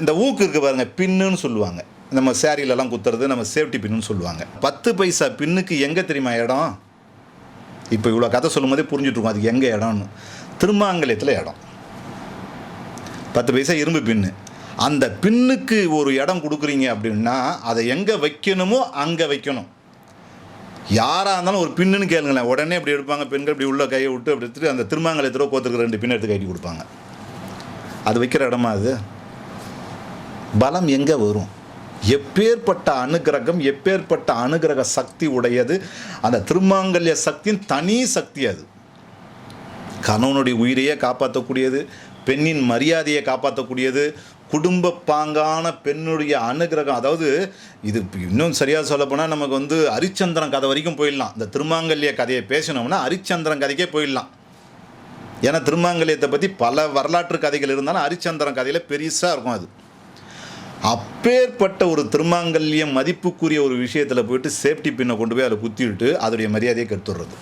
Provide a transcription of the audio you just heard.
இந்த ஊக்கு இருக்கு பாருங்க பின்னுன்னு சொல்லுவாங்க. நம்ம சேரீலலாம் குத்துறது நம்ம சேஃப்டி பின்னுன்னு சொல்லுவாங்க. பத்து பைசா பின்னுக்கு எங்கே தெரியுமா இடம்? இப்போ இவ்வளோ கதை சொல்லும்போதே போதே புரிஞ்சுட்ருக்கோம் அது எங்கே இடம்னு. திருமாங்கலயத்தில் இடம். பத்து பைசா இரும்பு பின்னு. அந்த பின்னுக்கு ஒரு இடம் கொடுக்குறீங்க அப்படின்னா அதை எங்கே வைக்கணுமோ அங்கே வைக்கணும். யாராக இருந்தாலும் ஒரு பின்னுன்னு கேளுங்களேன். உடனே இப்படி எடுப்பாங்க பெண்கள் இப்படி உள்ள கையை விட்டு அப்படி எடுத்துட்டு அந்த திருமாங்கலயத்தில் கோத்துக்கு ரெண்டு பின் எடுத்து கட்டி கொடுப்பாங்க. அது வைக்கிற இடமா அது? பலம் எங்கே வரும்? எப்பேற்பட்ட அனுகிரகம் எப்பேற்பட்ட அனுகிரக சக்தி உடையது? அந்த திருமாங்கல்ய சக்தியின் தனி சக்தி அது. கணவனுடைய உயிரையே காப்பாற்றக்கூடியது பெண்ணின் மரியாதையை காப்பாற்றக்கூடியது குடும்ப பாங்கான பெண்ணுடைய அனுகிரகம். அதாவது இது இன்னும் சரியாக சொல்லப்போனால் நமக்கு வந்து ஹரிச்சந்திரன் கதை வரைக்கும் போயிடலாம். இந்த திருமாங்கல்ய கதையை பேசினோம்னா ஹரிச்சந்திரன் கதைக்கே போயிடலாம். ஏன்னா திருமாங்கல்யத்தை பற்றி பல வரலாற்று கதைகள் இருந்தாலும் ஹரிச்சந்திரன் கதையில் பெருசாக இருக்கும் அது. அப்பேற்பட்ட ஒரு திருமாங்கல்யம் மதிப்புக்குரிய ஒரு விஷயத்தில் போயிட்டு சேஃப்டி பின்னை கொண்டு போய் அதில் குத்திவிட்டு அதோடைய மரியாதையை கெடுத்துடுறது.